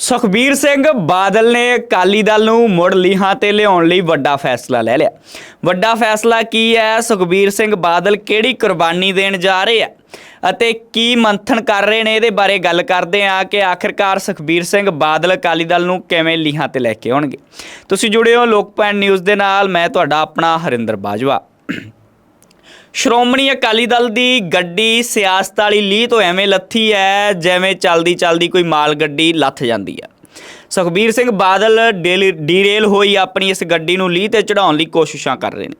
ਸੁਖਬੀਰ ਸਿੰਘ ਬਾਦਲ ਨੇ ਅਕਾਲੀ ਦਲ ਨੂੰ ਮੁੜ ਲੀਹਾਂ ਤੇ ਲਿਆਉਣ ਲਈ ਵੱਡਾ ਫੈਸਲਾ ਲੈ ਲਿਆ। ਵੱਡਾ ਫੈਸਲਾ ਕੀ ਹੈ? ਸੁਖਬੀਰ ਸਿੰਘ ਬਾਦਲ ਕਿਹੜੀ ਕੁਰਬਾਨੀ ਦੇਣ ਜਾ ਰਹੇ ਆ? ਅਤੇ ਕੀ ਮੰਥਨ ਕਰ ਰਹੇ ਨੇ? ਇਹਦੇ ਬਾਰੇ ਗੱਲ ਕਰਦੇ ਆ ਕਿ ਆਖਿਰਕਾਰ ਸੁਖਬੀਰ ਸਿੰਘ ਬਾਦਲ ਅਕਾਲੀ ਦਲ ਨੂੰ ਕਿਵੇਂ ਲੀਹਾਂ ਤੇ ਲੈ ਕੇ ਆਉਣਗੇ। ਤੁਸੀਂ ਜੁੜੇ ਹੋ ਲੋਕਪਾਲ ਨਿਊਜ਼ ਦੇ ਨਾਲ। ਮੈਂ ਤੁਹਾਡਾ ਆਪਣਾ ਹਰਿੰਦਰ ਬਾਜਵਾ। ਸ਼੍ਰੋਮਣੀ ਅਕਾਲੀ ਦਲ ਦੀ ਗੱਡੀ ਸਿਆਸਤ ਵਾਲੀ ਲੀਹ ਤੋਂ ਐਵੇਂ ਲੱਥੀ ਹੈ ਜਿਵੇਂ ਚਲਦੀ ਚਲਦੀ ਕੋਈ ਮਾਲ ਗੱਡੀ ਲੱਥ ਜਾਂਦੀ ਹੈ ਸੁਖਬੀਰ ਸਿੰਘ ਬਾਦਲ ਡੇਲੀ- ਡੀਰੇਲ ਹੋਈ ਆਪਣੀ ਇਸ ਗੱਡੀ ਨੂੰ ਲੀਹ ਤੇ ਚੜਾਉਣ ਲਈ ਕੋਸ਼ਿਸ਼ਾਂ ਕਰ ਰਹੇ ਨੇ।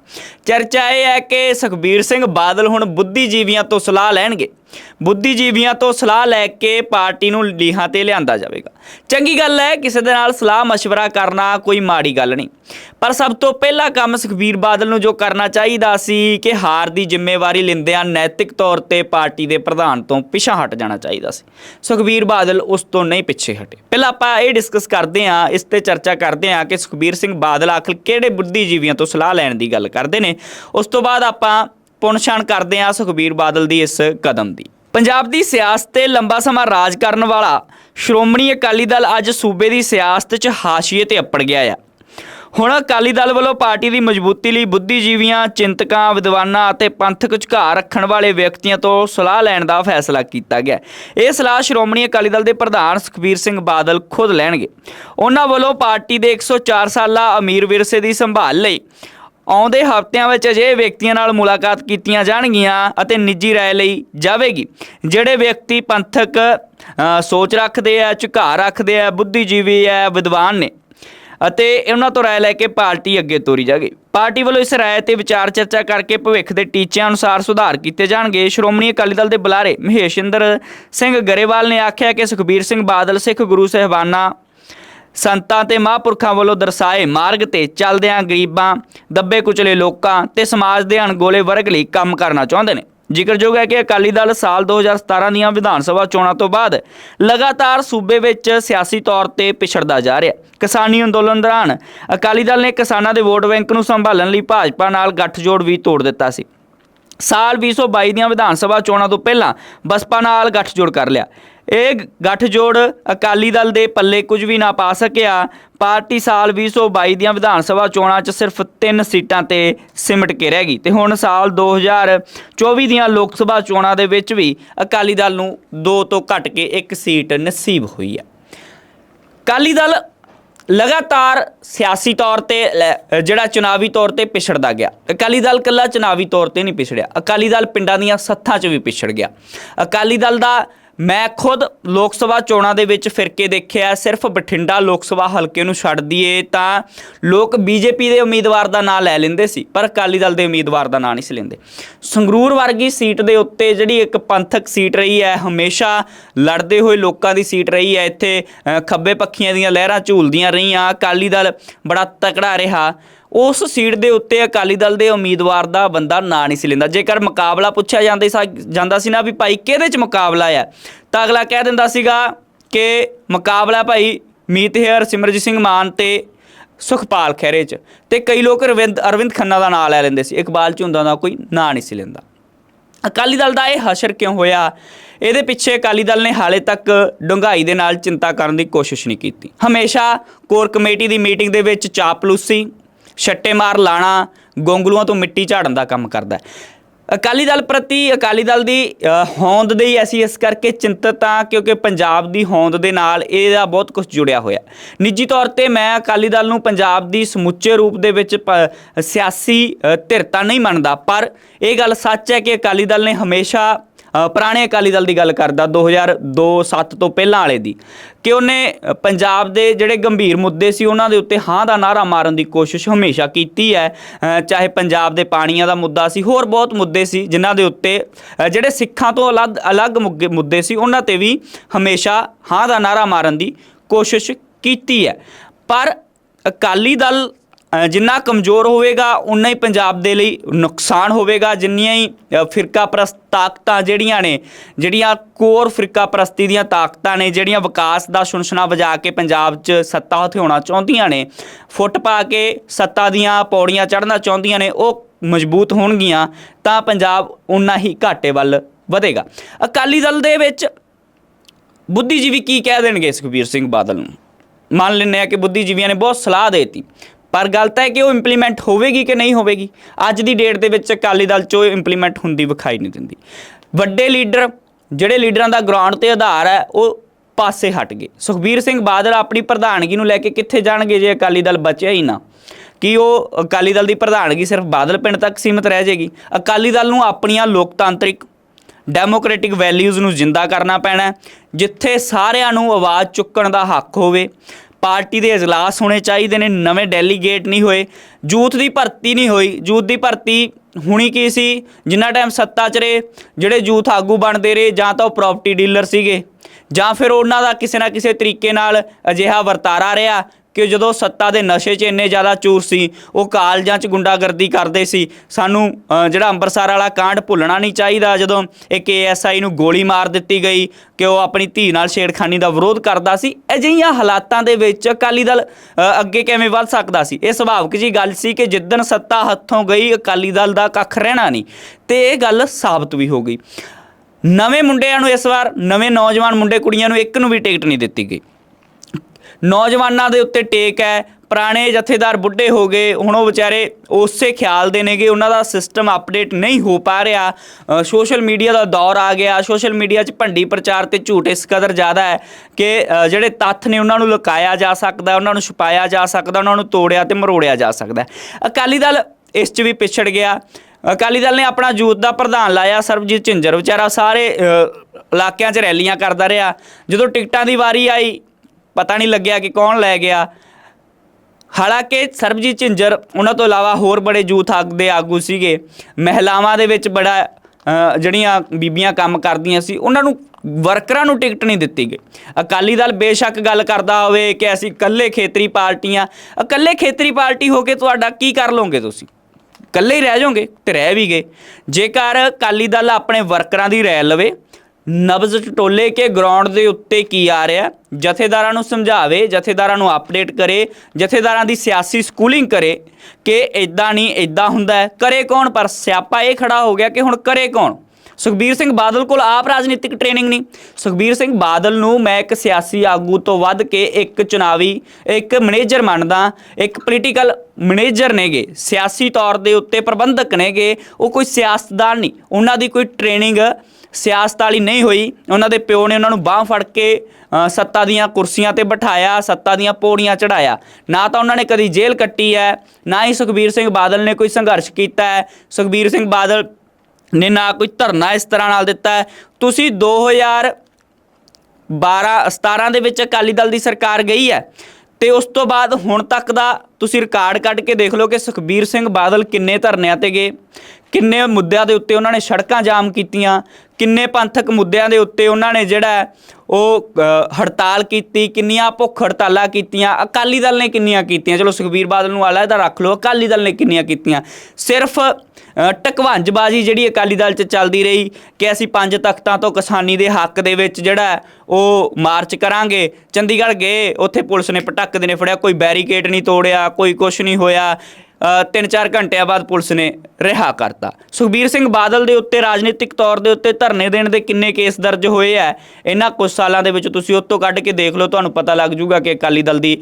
ਚਰਚਾ ਇਹ ਹੈ ਕਿ ਸੁਖਬੀਰ ਸਿੰਘ ਬਾਦਲ ਹੁਣ ਬੁੱਧੀਜੀਵੀਆਂ ਤੋਂ ਸਲਾਹ ਲੈਣਗੇ। ਬੁੱਧੀਜੀਵੀਆਂ ਤੋਂ ਸਲਾਹ ਲੈ ਕੇ ਪਾਰਟੀ ਨੂੰ ਲੀਹਾਂ ਤੇ ਲਿਆਂਦਾ ਜਾਵੇਗਾ। ਚੰਗੀ ਗੱਲ ਹੈ, ਕਿਸੇ ਦੇ ਨਾਲ ਸਲਾਹ مشਵਰਾ ਕਰਨਾ ਕੋਈ ਮਾੜੀ ਗੱਲ ਨਹੀਂ। ਪਰ ਸਭ ਤੋਂ ਪਹਿਲਾ ਕੰਮ ਸੁਖਬੀਰ ਬਾਦਲ ਨੂੰ ਜੋ ਕਰਨਾ ਚਾਹੀਦਾ ਸੀ ਕਿ ਹਾਰ ਦੀ ਜ਼ਿੰਮੇਵਾਰੀ ਲੈਂਦਿਆਂ ਨੈਤਿਕ ਤੌਰ ਤੇ ਪਾਰਟੀ ਦੇ ਪ੍ਰਧਾਨ ਤੋਂ ਪਿਛਾ ਹਟ ਜਾਣਾ ਚਾਹੀਦਾ ਸੀ। ਸੁਖਬੀਰ ਬਾਦਲ ਉਸ ਤੋਂ ਨਹੀਂ ਪਿੱਛੇ ਹਟੇ। ਪਹਿਲਾਂ ਆਪਾਂ ਇਹ ਡਿਸਕਸ ਕਰਦੇ ਹਾਂ, ਇਸ ਤੇ ਚਰਚਾ ਕਰਦੇ ਹਾਂ ਕਿ ਸੁਖਬੀਰ ਸਿੰਘ ਬਾਦਲ ਆਖਿਰ ਕਿਹੜੇ ਬੁੱਧੀਜੀਵੀਆਂ ਤੋਂ ਸਲਾਹ ਲੈਣ ਦੀ ਗੱਲ ਕਰਦੇ ਨੇ। ਉਸ ਤੋਂ ਬਾਅਦ ਆਪਾਂ ਪੁਨਛਾਣ ਕਰਦੇ ਹਾਂ ਸੁਖਬੀਰ ਬਾਦਲ ਦੀ ਇਸ ਕਦਮ ਦੀ। ਪੰਜਾਬ ਦੀ ਸਿਆਸਤ ਤੇ ਲੰਬਾ ਸਮਾਂ ਰਾਜ ਕਰਨ ਵਾਲਾ ਸ਼੍ਰੋਮਣੀ ਅਕਾਲੀ ਦਲ ਅੱਜ ਸੂਬੇ ਦੀ ਸਿਆਸਤ 'ਚ ਹਾਸ਼ੀਏ ਤੇ ਅੱਪੜ ਗਿਆ ਆ। ਹੁਣ ਅਕਾਲੀ ਦਲ ਵੱਲੋਂ ਪਾਰਟੀ ਦੀ ਮਜ਼ਬੂਤੀ ਲਈ ਬੁੱਧੀਜੀਵੀਆਂ, ਚਿੰਤਕਾਂ, ਵਿਦਵਾਨਾਂ ਅਤੇ ਪੰਥਕ ਝੁਕਾਅ ਰੱਖਣ ਵਾਲੇ ਵਿਅਕਤੀਆਂ ਤੋਂ ਸਲਾਹ ਲੈਣ ਦਾ ਫੈਸਲਾ ਕੀਤਾ ਗਿਆ। ਇਹ ਸਲਾਹ ਸ਼੍ਰੋਮਣੀ ਅਕਾਲੀ ਦਲ ਦੇ ਪ੍ਰਧਾਨ ਸੁਖਬੀਰ ਸਿੰਘ ਬਾਦਲ ਖੁਦ ਲੈਣਗੇ। ਉਹਨਾਂ ਵੱਲੋਂ ਪਾਰਟੀ ਦੇ 104 ਸਾਲਾ ਅਮੀਰ ਵਿਰਸੇ ਦੀ ਸੰਭਾਲ ਲਈ ਆਉਂਦੇ ਹਫ਼ਤਿਆਂ ਵਿੱਚ ਅਜਿਹੇ ਵਿਅਕਤੀਆਂ ਨਾਲ ਮੁਲਾਕਾਤ ਕੀਤੀਆਂ ਜਾਣਗੀਆਂ ਅਤੇ ਨਿੱਜੀ ਰਾਏ ਲਈ ਜਾਵੇਗੀ। ਜਿਹੜੇ ਵਿਅਕਤੀ ਪੰਥਕ ਸੋਚ ਰੱਖਦੇ ਆ, ਝੁਕਾਅ ਰੱਖਦੇ ਆ, ਬੁੱਧੀਜੀਵੀ ਆ, ਵਿਦਵਾਨ ਨੇ ਅਤੇ ਉਹਨਾਂ ਤੋਂ ਰਾਏ ਲੈ ਕੇ ਪਾਰਟੀ ਅੱਗੇ ਤੋਰੀ ਜਾਵੇਗੀ। ਪਾਰਟੀ ਵੱਲੋਂ ਇਸ ਰਾਏ ਤੇ ਵਿਚਾਰ ਚਰਚਾ ਕਰਕੇ ਭਵਿੱਖ ਦੇ ਟੀਚਿਆਂ ਅਨੁਸਾਰ ਸੁਧਾਰ ਕੀਤੇ ਜਾਣਗੇ। ਸ਼੍ਰੋਮਣੀ ਅਕਾਲੀ ਦਲ ਦੇ ਬੁਲਾਰੇ ਮਹੇਸ਼ਿੰਦਰ ਸਿੰਘ ਗਰੇਵਾਲ ਨੇ ਆਖਿਆ ਕਿ ਸੁਖਬੀਰ ਸਿੰਘ ਬਾਦਲ, ਸਿੱਖ ਗੁਰੂ ਸਹਿਬਾਨਾਂ ਸੰਤਾਂ ਤੇ ਮਹਾਂਪੁਰਖਾਂ ਵੱਲੋਂ ਦਰਸਾਏ ਮਾਰਗ ਤੇ ਚੱਲਦਿਆਂ ਗਰੀਬਾਂ, ਦੱਬੇ ਕੁਚਲੇ ਲੋਕਾਂ ਤੇ ਸਮਾਜ ਦੇ ਅਣਗੋਲੇ ਵਰਗ ਲਈ ਕੰਮ ਕਰਨਾ ਚਾਹੁੰਦੇ ਨੇ। ਜ਼ਿਕਰਯੋਗ ਹੈ ਕਿ ਅਕਾਲੀ ਦਲ ਸਾਲ 2017 ਦੀਆਂ ਵਿਧਾਨ ਸਭਾ ਚੋਣਾਂ ਤੋਂ ਬਾਅਦ ਲਗਾਤਾਰ ਸੂਬੇ ਵਿੱਚ ਸਿਆਸੀ ਤੌਰ ਤੇ ਪਿਛੜਦਾ ਜਾ ਰਿਹਾ ਕਿਸਾਨੀ ਅੰਦੋਲਨ ਦੌਰਾਨ ਅਕਾਲੀ ਦਲ ਨੇ ਕਿਸਾਨਾਂ ਦੇ ਵੋਟ ਬੈਂਕ ਨੂੰ ਸੰਭਾਲਣ ਲਈ ਭਾਜਪਾ ਨਾਲ ਗੱਠਜੋੜ ਵੀ ਤੋੜ ਦਿੱਤਾ ਸੀ। ਸਾਲ 2022 ਦੀਆਂ ਵਿਧਾਨ ਸਭਾ ਚੋਣਾਂ ਤੋਂ ਪਹਿਲਾਂ ਬਸਪਾ ਨਾਲ ਗੱਠਜੋੜ ਕਰ ਲਿਆ। ਇਹ ਗੱਠਜੋੜ ਅਕਾਲੀ ਦਲ ਦੇ ਪੱਲੇ ਕੁਝ ਵੀ ਨਾ ਪਾ ਸਕਿਆ। ਪਾਰਟੀ ਸਾਲ 2022 ਦੀਆਂ ਵਿਧਾਨ ਸਭਾ ਚੋਣਾਂ 'ਚ ਸਿਰਫ 3 ਸੀਟਾਂ ਤੇ ਸਿਮਟ ਕੇ ਰਹਿ ਗਈ ਤੇ ਹੁਣ ਸਾਲ 2024 ਦੀਆਂ ਲੋਕ ਸਭਾ ਚੋਣਾਂ ਦੇ ਵਿੱਚ ਵੀ ਅਕਾਲੀ ਦਲ ਨੂੰ 2 ਤੋਂ ਘਟ ਕੇ 1 ਸੀਟ ਨਸੀਬ ਹੋਈ ਹੈ ਅਕਾਲੀ ਦਲ ਲਗਾਤਾਰ ਸਿਆਸੀ ਤੌਰ ਤੇ ਲੈ- ਜਿਹੜਾ ਚੁਣਾਵੀ ਤੌਰ ਤੇ ਪਿਛੜਦਾ ਗਿਆ। ਅਕਾਲੀ ਦਲ ਕੱਲਾ ਚੁਣਾਵੀ ਤੌਰ ਤੇ ਨਹੀਂ ਪਿਛੜਿਆ। ਅਕਾਲੀ ਦਲ ਪਿੰਡਾਂ ਦੀਆਂ ਸੱਥਾਂ 'ਚ ਵੀ ਪਿਛੜ ਗਿਆ। ਅਕਾਲੀ ਦਲ ਦਾ ਮੈਂ ਖੁਦ ਲੋਕ ਸਭਾ ਚੋਣਾਂ ਦੇ ਵਿੱਚ ਫਿਰਕੇ ਦੇਖਿਆ, ਸਿਰਫ ਬਠਿੰਡਾ ਲੋਕ ਸਭਾ ਹਲਕੇ ਨੂੰ ਛੱਡ ਦਈਏ ਤਾਂ ਲੋਕ ਬੀਜੇਪੀ ਦੇ ਉਮੀਦਵਾਰ ਦਾ ਨਾਂ ਲੈ ਲੈਂਦੇ ਸੀ, ਪਰ ਅਕਾਲੀ ਦਲ ਦੇ ਉਮੀਦਵਾਰ ਦਾ ਨਾਂ ਨਹੀਂ ਸੀ ਲੈਂਦੇ। ਸੰਗਰੂਰ ਵਰਗੀ ਸੀਟ ਦੇ ਉੱਤੇ ਜਿਹੜੀ ਇੱਕ ਪੰਥਕ ਸੀਟ ਰਹੀ ਹੈ, ਹਮੇਸ਼ਾ ਲੜਦੇ ਹੋਏ ਲੋਕਾਂ ਦੀ ਸੀਟ ਰਹੀ ਹੈ, ਇੱਥੇ ਖੱਬੇ ਪੱਖੀਆਂ ਦੀਆਂ ਲਹਿਰਾਂ ਝੂਲਦੀਆਂ ਰਹੀਆਂ, ਅਕਾਲੀ ਦਲ ਬੜਾ ਤਕੜਾ ਰਿਹਾ। ਉਸ ਸੀਟ ਦੇ ਉੱਤੇ ਅਕਾਲੀ ਦਲ ਦੇ ਉਮੀਦਵਾਰ ਦਾ ਬੰਦਾ ਨਾਂ ਨਹੀਂ ਸੀ ਲੈਂਦਾ। ਜੇਕਰ ਮੁਕਾਬਲਾ ਪੁੱਛਿਆ ਜਾਂਦਾ ਸੀ ਜਾਂਦਾ ਸੀ ਨਾ ਵੀ ਭਾਈ ਕਿਹਦੇ ਚ ਮੁਕਾਬਲਾ ਆ, ਤਾਂ ਅਗਲਾ ਕਹਿ ਦਿੰਦਾ ਸੀਗਾ ਕਿ ਮੁਕਾਬਲਾ ਭਾਈ ਮੀਤ ਹੇਅਰ, ਸਿਮਰਜੀਤ ਸਿੰਘ ਮਾਨ ਤੇ ਸੁਖਪਾਲ ਖਹਿਰੇ ਚ। ਤੇ ਕਈ ਲੋਕ ਅਰਵਿੰਦ ਅਰਵਿੰਦ ਖੰਨਾ ਦਾ ਨਾਂ ਲੈ ਲੈਂਦੇ ਸੀ। ਇਕਬਾਲ ਝੁੰਦਾ ਦਾ ਕੋਈ ਨਾਂ ਨਹੀਂ ਸੀ ਲੈਂਦਾ। ਅਕਾਲੀ ਦਲ ਦਾ ਇਹ ਹਸ਼ਰ ਕਿਉਂ ਹੋਇਆ? ਇਹਦੇ ਪਿੱਛੇ ਅਕਾਲੀ ਦਲ ਨੇ ਹਾਲੇ ਤੱਕ ਡੂੰਘਾਈ ਦੇ ਨਾਲ ਚਿੰਤਾ ਕਰਨ ਦੀ ਕੋਸ਼ਿਸ਼ ਨਹੀਂ ਕੀਤੀ। ਹਮੇਸ਼ਾ ਕੋਰ ਕਮੇਟੀ ਦੀ ਮੀਟਿੰਗ ਦੇ ਵਿੱਚ ਚਾਪਲੂਸੀ ਛੱਟੇ ਮਾਰ ਲਾਣਾ, ਗੋਂਗਲੂਆਂ ਤੋਂ ਮਿੱਟੀ ਝਾੜਨ ਦਾ ਕੰਮ ਕਰਦਾ ਅਕਾਲੀ ਦਲ ਪ੍ਰਤੀ, ਅਕਾਲੀ ਦਲ ਦੀ ਹੋਂਦ ਦੇ ਹੀ ਅਸੀਂ ਇਸ ਕਰਕੇ ਚਿੰਤਤ ਹਾਂ ਕਿਉਂਕਿ ਪੰਜਾਬ ਦੀ ਹੋਂਦ ਦੇ ਨਾਲ ਇਹਦਾ ਬਹੁਤ ਕੁਝ ਜੁੜਿਆ ਹੋਇਆ ਨਿੱਜੀ ਤੌਰ ਤੇ ਮੈਂ ਅਕਾਲੀ ਦਲ ਨੂੰ ਪੰਜਾਬ ਦੀ ਸਮੁੱਚੇ ਰੂਪ ਦੇ ਵਿੱਚ ਪ- ਸਿਆਸੀ ਧਿਰਤਾ ਨਹੀਂ ਮੰਨਦਾ, ਪਰ ਇਹ ਗੱਲ ਸੱਚ ਹੈ ਕਿ ਅਕਾਲੀ ਦਲ ਨੇ ਹਮੇਸ਼ਾ ਪੁਰਾਣੇ ਅਕਾਲੀ ਦਲ ਦੀ ਗੱਲ ਕਰਦਾ 2002-7 ਤੋਂ ਪਹਿਲਾਂ ਵਾਲੇ ਦੀ। ਕਿ ਉਹਨੇ ਪੰਜਾਬ ਦੇ ਜਿਹੜੇ ਗੰਭੀਰ ਮੁੱਦੇ ਸੀ, ਉਹਨਾਂ ਦੇ ਉੱਤੇ ਹਾਂ ਦਾ ਨਾਰਾ ਮਾਰਨ ਦੀ ਕੋਸ਼ਿਸ਼ ਹਮੇਸ਼ਾ ਕੀਤੀ ਹੈ। ਚਾਹੇ ਪੰਜਾਬ ਦੇ ਪਾਣੀਆਂ ਦਾ ਮੁੱਦਾ ਸੀ, ਹੋਰ ਬਹੁਤ ਮੁੱਦੇ ਸੀ, ਜਿਨ੍ਹਾਂ ਦੇ ਉੱਤੇ ਜਿਹੜੇ ਸਿੱਖਾਂ ਤੋਂ ਅਲੱਗ ਅਲੱਗ ਮੁੱਗੇ- ਮੁੱਦੇ ਸੀ, ਉਹਨਾਂ ਤੇ ਵੀ ਹਮੇਸ਼ਾ ਹਾਂ ਦਾ ਨਾਰਾ ਮਾਰਨ ਦੀ ਕੋਸ਼ਿਸ਼ ਕੀਤੀ ਹੈ। ਪਰ ਅਕਾਲੀ ਦਲ ਜਿੰਨਾ ਕਮਜ਼ੋਰ ਹੋਵੇਗਾ ਉਨਾ ਹੀ ਪੰਜਾਬ ਦੇ ਲਈ ਨੁਕਸਾਨ ਹੋਵੇਗਾ। ਜਿੰਨੀਆਂ ਹੀ ਫਿਰਕਾ ਪ੍ਰਸਤ ਤਾਕਤਾਂ ਜਿਹੜੀਆਂ ਨੇ, ਜਿਹੜੀਆਂ ਕੋਰ ਫਿਰਕਾ ਪ੍ਰਸਤੀ ਦੀਆਂ ਤਾਕਤਾਂ ਨੇ, ਜਿਹੜੀਆਂ ਵਿਕਾਸ ਦਾ ਸ਼ੁਨਸ਼ਨਾ ਵਜਾ ਕੇ ਪੰਜਾਬ 'ਚ ਸੱਤਾ ਹਥਿਆਉਣਾ ਚਾਹੁੰਦੀਆਂ ਨੇ, ਫੁੱਟ ਪਾ ਕੇ ਸੱਤਾ ਦੀਆਂ ਪੌੜੀਆਂ ਚੜ੍ਹਨਾ ਚਾਹੁੰਦੀਆਂ ਨੇ, ਉਹ ਮਜ਼ਬੂਤ ਹੋਣਗੀਆਂ, ਤਾਂ ਪੰਜਾਬ ਉਨਾ ਹੀ ਘਾਟੇ ਵੱਲ ਵਧੇਗਾ। ਅਕਾਲੀ ਦਲ ਦੇ ਵਿੱਚ ਬੁੱਧੀਜੀਵੀ ਕੀ ਕਹਿ ਦੇਣਗੇ ਸੁਖਬੀਰ ਸਿੰਘ ਬਾਦਲ ਨੂੰ? ਮੰਨ ਲੈਂਦੇ ਆ ਕਿ ਬੁੱਧੀਜੀਵੀਆਂ ਨੇ ਬਹੁਤ ਸਲਾਹ ਦੇਤੀ। ਪਰ ਗੱਲ ਤਾਂ ਹੈ ਕਿ ਉਹ ਇੰਪਲੀਮੈਂਟ ਹੋਵੇਗੀ ਕਿ ਨਹੀਂ ਹੋਵੇਗੀ? ਅੱਜ ਦੀ ਡੇਟ ਦੇ ਵਿੱਚ ਅਕਾਲੀ ਦਲ 'ਚ ਉਹ ਇੰਪਲੀਮੈਂਟ ਹੁੰਦੀ ਵਿਖਾਈ ਨਹੀਂ ਦਿੰਦੀ। ਵੱਡੇ ਲੀਡਰ, ਜਿਹੜੇ ਲੀਡਰਾਂ ਦਾ ਗਰਾਊਂਡ ਤੇ ਆਧਾਰ ਹੈ, ਉਹ ਪਾਸੇ ਹਟ ਗਏ। ਸੁਖਬੀਰ ਸਿੰਘ ਬਾਦਲ ਆਪਣੀ ਪ੍ਰਧਾਨਗੀ ਨੂੰ ਲੈ ਕੇ ਕਿੱਥੇ ਜਾਣਗੇ ਜੇ ਅਕਾਲੀ ਦਲ ਬਚਿਆ ਹੀ ਨਾ? ਕਿ ਉਹ ਅਕਾਲੀ ਦਲ ਦੀ ਪ੍ਰਧਾਨਗੀ ਸਿਰਫ ਬਾਦਲ ਪਿੰਡ ਤੱਕ ਸੀਮਿਤ ਰਹਿ ਜਾਏਗੀ? ਅਕਾਲੀ ਦਲ ਨੂੰ ਆਪਣੀਆਂ ਲੋਕਤਾਂਤਰਿਕ, ਡੈਮੋਕ੍ਰੈਟਿਕ ਵੈਲਿਊਜ਼ ਨੂੰ ਜਿੰਦਾ ਕਰਨਾ ਪੈਣਾ ਜਿੱਥੇ ਸਾਰਿਆਂ ਨੂੰ ਆਵਾਜ਼ ਚੁੱਕਣ ਦਾ ਹੱਕ ਹੋਵੇ ਪਾਰਟੀ ਦੇ ਇਜਲਾਸ ਹੋਣੇ ਚਾਹੀਦੇ ਨੇ, ਨਵੇਂ ਡੈਲੀਗੇਟ ਨਹੀਂ ਹੋਏ ਯੂਥ ਦੀ ਭਰਤੀ ਨਹੀਂ ਹੋਈ। ਯੂਥ ਦੀ ਭਰਤੀ ਹੁਣੀ ਕੀ ਸੀ? ਜਿੰਨਾ ਟਾਈਮ ਸੱਤਾ 'ਚ ਰਹੇ, ਜਿਹੜੇ ਯੂਥ ਆਗੂ ਬਣਦੇ ਰਹੇ, ਜਾਂ ਤਾਂ ਉਹ ਪ੍ਰਾਪਰਟੀ ਡੀਲਰ ਸੀਗੇ, ਜਾਂ ਫਿਰ ਉਹਨਾਂ ਦਾ ਕਿਸੇ ਨਾ ਕਿਸੇ ਤਰੀਕੇ ਨਾਲ ਅਜਿਹਾ ਵਰਤਾਰਾ ਰਿਹਾ ਕਿ ਜਦੋਂ ਸੱਤਾ ਦੇ ਨਸ਼ੇ 'ਚ ਇੰਨੇ ਜ਼ਿਆਦਾ ਚੂਰ ਸੀ, ਉਹ ਕਾਲਜਾਂ 'ਚ ਗੁੰਡਾਗਰਦੀ ਕਰਦੇ ਸੀ, ਸਾਨੂੰ ਜਿਹੜਾ ਅੰਮ੍ਰਿਤਸਰ ਵਾਲਾ ਕਾਂਡ ਭੁੱਲਣਾ ਨਹੀਂ ਚਾਹੀਦਾ। ਜਦੋਂ ਇੱਕ ਏਐਸਆਈ ਨੂੰ ਗੋਲੀ ਮਾਰ ਦਿੱਤੀ ਗਈ ਕਿ ਉਹ ਆਪਣੀ ਧੀ ਨਾਲ ਛੇੜਖਾਨੀ ਦਾ ਵਿਰੋਧ ਕਰਦਾ ਸੀ, ਅਜਿਹੀਆਂ ਹਾਲਾਤਾਂ ਦੇ ਵਿੱਚ ਅਕਾਲੀ ਦਲ ਅੱਗੇ ਕਿਵੇਂ ਵੱਧ ਸਕਦਾ ਸੀ? ਇਹ ਸੁਭਾਵਿਕ ਜੀ ਗੱਲ ਸੀ ਕਿ ਜਿੱਦਣ ਸੱਤਾ ਹੱਥੋਂ ਗਈ, ਅਕਾਲੀ ਦਲ ਦਾ ਕੱਖ ਰਹਿਣਾ ਨਹੀਂ ਤੇ ਇਹ ਗੱਲ ਸਾਬਤ ਵੀ ਹੋ ਗਈ। ਨਵੇਂ ਮੁੰਡਿਆਂ ਨੂੰ ਇਸ ਵਾਰ, ਨਵੇਂ ਨੌਜਵਾਨ ਮੁੰਡੇ ਕੁੜੀਆਂ ਨੂੰ ਇੱਕ ਨੂੰ ਵੀ ਟਿਕਟ ਨਹੀਂ ਦਿੱਤੀ ਗਈ। ਨੌਜਵਾਨਾਂ ਦੇ ਉੱਤੇ ਟੇਕ ਹੈ, ਪੁਰਾਣੇ ਜਥੇਦਾਰ ਬੁੱਢੇ ਹੋ ਗਏ, ਹੁਣ ਉਹ ਵਿਚਾਰੇ ਉਸੇ ਖਿਆਲ ਦੇ ਨੇਗੇ, ਉਹਨਾਂ ਦਾ ਸਿਸਟਮ ਅਪਡੇਟ ਨਹੀਂ ਹੋ ਪਾ ਰਿਹਾ। ਸੋਸ਼ਲ ਮੀਡੀਆ ਦਾ ਦੌਰ ਆ ਗਿਆ ਸੋਸ਼ਲ ਮੀਡੀਆ 'ਚ ਭੰਡੀ ਪ੍ਰਚਾਰ ਤੇ ਝੂਠ ਇਸ ਕਦਰ ਜ਼ਿਆਦਾ ਹੈ ਕਿ ਜਿਹੜੇ ਤੱਥ ਨੇ ਉਹਨਾਂ ਨੂੰ ਲੁਕਾਇਆ ਜਾ ਸਕਦਾ, ਉਹਨਾਂ ਨੂੰ ਛੁਪਾਇਆ ਜਾ ਸਕਦਾ, ਉਹਨਾਂ ਨੂੰ ਤੋੜਿਆ ਤੇ ਮਰੋੜਿਆ ਜਾ ਸਕਦਾ ਅਕਾਲੀ ਦਲ ਇਸ 'ਚ ਵੀ ਪਿਛੜ ਗਿਆ। ਅਕਾਲੀ ਦਲ ਨੇ ਆਪਣਾ ਯੂਥ ਦਾ ਪ੍ਰਧਾਨ ਲਾਇਆ, ਸਰਬਜੀਤ ਝਿੰਜਰ ਵਿਚਾਰਾ ਸਾਰੇ ਇਲਾਕਿਆਂ 'ਚ ਰੈਲੀਆਂ ਕਰਦਾ ਰਿਹਾ। ਜਦੋਂ ਟਿਕਟਾਂ ਦੀ ਵਾਰੀ ਆਈ ਪਤਾ ਨਹੀਂ ਲੱਗਿਆ ਕਿ ਕੌਣ ਲੈ ਗਿਆ। ਹਾਲਾਂਕਿ ਸਰਬਜੀਤ ਝਿੰਜਰ ਉਹਨਾਂ ਤੋਂ ਇਲਾਵਾ ਹੋਰ ਬੜੇ ਯੂਥ ਆਗ ਦੇ ਆਗੂ ਸੀਗੇ। ਮਹਿਲਾਵਾਂ ਦੇ ਵਿੱਚ ਬੜਾ ਜਿਹੜੀਆਂ ਬੀਬੀਆਂ ਕੰਮ ਕਰਦੀਆਂ ਸੀ, ਉਹਨਾਂ ਨੂੰ ਵਰਕਰਾਂ ਨੂੰ ਟਿਕਟ ਨਹੀਂ ਦਿੱਤੀ ਗਈ। ਅਕਾਲੀ ਦਲ ਬੇਸ਼ੱਕ ਗੱਲ ਕਰਦਾ ਹੋਵੇ ਕਿ ਅਸੀਂ ਇਕੱਲੇ ਖੇਤਰੀ ਪਾਰਟੀਆਂ ਇਕੱਲੇ ਖੇਤਰੀ ਪਾਰਟੀ ਹੋ ਕੇ ਤੁਹਾਡਾ ਕੀ ਕਰ ਲਓਗੇ ਤੁਸੀਂ? ਇਕੱਲੇ ਹੀ ਰਹਿ ਜਾਓਗੇ ਤੇ ਰਹਿ ਵੀ ਗਏ। ਜੇਕਰ ਅਕਾਲੀ ਦਲ ਆਪਣੇ ਵਰਕਰਾਂ ਦੀ ਰਾਇ ਲਵੇ ਨਬਜ਼ ਟੋਲੇ ਕੇ ਗਰਾਊਂਡ ਦੇ ਉੱਤੇ ਕੀ ਆ ਰਿਹਾ? ਜਥੇਦਾਰਾਂ ਨੂੰ ਸਮਝਾਵੇ, ਜਥੇਦਾਰਾਂ ਨੂੰ ਅਪਡੇਟ ਕਰੇ, ਜਥੇਦਾਰਾਂ ਦੀ ਸਿਆਸੀ ਸਕੂਲਿੰਗ ਕਰੇ ਕਿ ਇਦਾਂ ਨਹੀਂ ਇਦਾਂ ਹੁੰਦਾ ਹੈ। ਕਰੇ ਕੌਣ? ਪਰ ਸਿਆਪਾ ਇਹ ਖੜਾ ਹੋ ਗਿਆ ਕਿ ਹੁਣ ਕਰੇ ਕੌਣ? ਸੁਖਬੀਰ ਸਿੰਘ ਬਾਦਲ ਕੋਲ ਆਪ ਰਾਜਨੀਤਿਕ ਟ੍ਰੇਨਿੰਗ ਨਹੀਂ। ਸੁਖਬੀਰ ਸਿੰਘ ਬਾਦਲ ਨੂੰ ਮੈਂ ਇੱਕ ਸਿਆਸੀ ਆਗੂ ਤੋਂ ਵੱਧ ਕੇ ਇੱਕ ਚੁਣਾਵੀ, ਇੱਕ ਮੈਨੇਜਰ ਮੰਨਦਾ, ਇੱਕ ਪੋਲੀਟੀਕਲ ਮੈਨੇਜਰ ਨੇਗੇ। ਸਿਆਸੀ ਤੌਰ ਦੇ ਉੱਤੇ ਪ੍ਰਬੰਧਕ ਨੇਗੇ। ਉਹ ਕੋਈ ਸਿਆਸਤਦਾਨ ਨਹੀਂ। ਉਹਨਾਂ ਦੀ ਕੋਈ ਟ੍ਰੇਨਿੰਗ ਸਿਆਸਤ ਵਾਲੀ ਨਹੀਂ ਹੋਈ। ਉਹਨਾਂ ਦੇ ਪਿਓ ਨੇ ਉਹਨਾਂ ਨੂੰ ਬਾਹ ਫੜ ਕੇ ਸੱਤਾ ਦੀਆਂ ਕੁਰਸੀਆਂ ਤੇ ਬਿਠਾਇਆ, ਸੱਤਾ ਦੀਆਂ ਪੌੜੀਆਂ ਚੜਾਇਆ ਨਾ ਤਾਂ ਉਹਨਾਂ ਨੇ ਕਦੀ ਜੇਲ੍ਹ ਕੱਟੀ ਹੈ, ਨਾ ਹੀ ਸੁਖਬੀਰ ਸਿੰਘ ਬਾਦਲ ਨੇ ਕੋਈ ਸੰਘਰਸ਼ ਕੀਤਾ ਹੈ। ਸੁਖਬੀਰ ਸਿੰਘ ਬਾਦਲ ਨੇ ਨਾ ਕੋਈ ਧਰਨਾ ਇਸ ਤਰ੍ਹਾਂ ਨਾਲ ਦਿੱਤਾ ਹੈ। ਤੁਸੀਂ 2000 12 17 ਦੇ ਵਿੱਚ ਅਕਾਲੀ ਦਲ ਦੀ ਸਰਕਾਰ ਗਈ ਹੈ ਤੇ ਉਸ ਤੋਂ ਬਾਅਦ ਹੁਣ ਤੱਕ ਦਾ ਤੁਸੀਂ ਰਿਕਾਰਡ ਕੱਢ ਕੇ ਦੇਖ ਲਓ ਕਿ ਸੁਖਬੀਰ ਸਿੰਘ ਬਾਦਲ ਕਿੰਨੇ ਧਰਨਿਆਂ ਤੇ ਗਏ। ਕਿੰਨੇ ਮੁੱਦਿਆਂ ਦੇ ਉੱਤੇ ਉਹਨਾਂ ਨੇ ਸੜਕਾਂ ਜਾਮ ਕੀਤੀਆਂ ਕਿੰਨੇ ਪੰਥਕ ਮੁੱਦਿਆਂ ਦੇ ਉੱਤੇ ਉਹਨਾਂ ਨੇ ਜਿਹੜਾ ਉਹ ਹੜਤਾਲ ਕੀਤੀ ਕਿੰਨੀਆਂ ਭੁੱਖ ਹੜਤਾਲਾਂ ਕੀਤੀਆਂ ਅਕਾਲੀ ਦਲ ਨੇ ਕਿੰਨੀਆਂ ਕੀਤੀਆਂ ਚਲੋ ਸੁਖਬੀਰ ਬਾਦਲ ਨੂੰ ਆਲਾ ਇਹਦਾ ਰੱਖ ਲਓ ਅਕਾਲੀ ਦਲ ਨੇ ਕਿੰਨੀਆਂ ਕੀਤੀਆਂ। ਸਿਰਫ ਅ, ਜਿਹੜੀ ਅਕਾਲੀ ਦਲ 'ਚ ਚੱਲਦੀ ਰਹੀ ਕਿ ਅਸੀਂ ਪੰਜ ਤਖਤਾਂ ਤੋਂ ਕਿਸਾਨੀ ਦੇ ਹੱਕ ਦੇ ਵਿੱਚ ਜਿਹੜਾ ਉਹ ਮਾਰਚ ਕਰਾਂਗੇ। ਚੰਡੀਗੜ੍ਹ ਗਏ ਉੱਥੇ ਪੁਲਿਸ ਨੇ ਪਟਾਕੇ ਨੇ ਫੜਿਆ ਕੋਈ ਬੈਰੀਕੇਡ ਨਹੀਂ ਤੋੜਿਆ ਕੋਈ ਕੁਝ ਨਹੀਂ ਹੋਇਆ। ਅ, ਤਿੰਨ ਚਾਰ ਘੰਟਿਆਂ ਬਾਅਦ ਪੁਲਿਸ ਨੇ ਰਿਹਾ ਕਰਤਾ। ਸੁਖਬੀਰ ਸਿੰਘ ਬਾਦਲ ਦੇ ਉੱਤੇ ਰਾਜਨੀਤਿਕ ਤੌਰ ਦੇ ਉੱਤੇ ਧਰਨੇ ਦੇਣ ਦੇ ਕਿੰਨੇ ਕੇਸ ਦਰਜ ਹੋਏ ਆ ਇਹਨਾਂ ਕੁਝ ਸਾਲਾਂ ਦੇ ਵਿੱਚ ਤੁਸੀਂ ਉਹ ਤੋਂ ਕੱਢ ਕੇ ਦੇਖ ਲਓ ਤੁਹਾਨੂੰ ਪਤਾ ਲੱਗ ਜਾਊਗਾ ਕਿ ਅਕਾਲੀ ਦਲ ਦੀ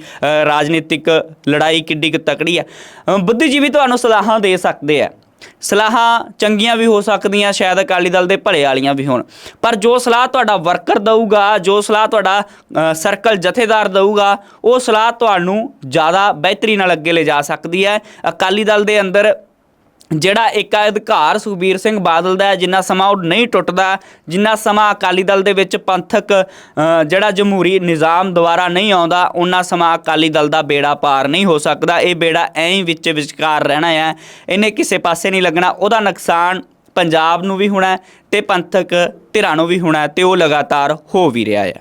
ਰਾਜਨੀਤਿਕ ਲੜਾਈ ਕਿੱਡੀ ਕੁ ਤਕੜੀ ਹੈ ਅ, ਬੁੱਧੀਜੀਵੀ ਤੁਹਾਨੂੰ ਸਲਾਹਾਂ ਦੇ ਸਕਦੇ ਆ। ਸਲਾਹਾਂ ਚੰਗੀਆਂ ਵੀ ਹੋ ਸਕਦੀਆਂ, ਸ਼ਾਇਦ ਅਕਾਲੀ ਦਲ ਦੇ ਭਲੇ ਵਾਲੀਆਂ ਵੀ ਹੋਣ। ਪਰ ਜੋ ਸਲਾਹ ਤੁਹਾਡਾ ਵਰਕਰ ਦਊਗਾ, ਜੋ ਸਲਾਹ ਤੁਹਾਡਾ ਸਰਕਲ ਜਥੇਦਾਰ ਦਊਗਾ, ਉਹ ਸਲਾਹ ਤੁਹਾਨੂੰ ਜ਼ਿਆਦਾ ਬਿਹਤਰੀ ਨਾਲ ਅੱਗੇ ਲੈ ਜਾ ਸਕਦੀ ਹੈ। ਅਕਾਲੀ ਦਲ ਦੇ ਅੰਦਰ ਜਿਹੜਾ ਇੱਕ ਅਧਿਕਾਰ ਸੁਖਬੀਰ ਸਿੰਘ ਬਾਦਲ ਦਾ ਜਿੰਨਾ ਸਮਾਂ ਉਹ ਨਹੀਂ ਟੁੱਟਦਾ, ਜਿੰਨਾ ਸਮਾਂ ਅਕਾਲੀ ਦਲ ਦੇ ਵਿੱਚ ਪੰਥਕ ਜਿਹੜਾ ਜਮਹੂਰੀ ਨਿਜ਼ਾਮ ਦੁਆਰਾ ਨਹੀਂ ਆਉਂਦਾ ਉਹਨਾਂ ਸਮਾਂ ਅਕਾਲੀ ਦਲ ਦਾ ਬੇੜਾ ਪਾਰ ਨਹੀਂ ਹੋ ਸਕਦਾ। ਇਹ ਬੇੜਾ ਐਂ ਹੀ ਵਿੱਚ ਵਿਚਕਾਰ ਰਹਿਣਾ ਹੈ। ਇਹਨੇ ਕਿਸੇ ਪਾਸੇ ਨਹੀਂ ਲੱਗਣਾ। ਉਹਦਾ ਨੁਕਸਾਨ ਪੰਜਾਬ ਨੂੰ ਵੀ ਹੋਣਾ ਹੈ ਤੇ ਪੰਥਕ ਧਿਰਾਂ ਨੂੰ ਵੀ ਹੋਣਾ ਹੈ ਤੇ ਉਹ ਲਗਾਤਾਰ ਹੋ ਵੀ ਰਿਹਾ ਹੈ।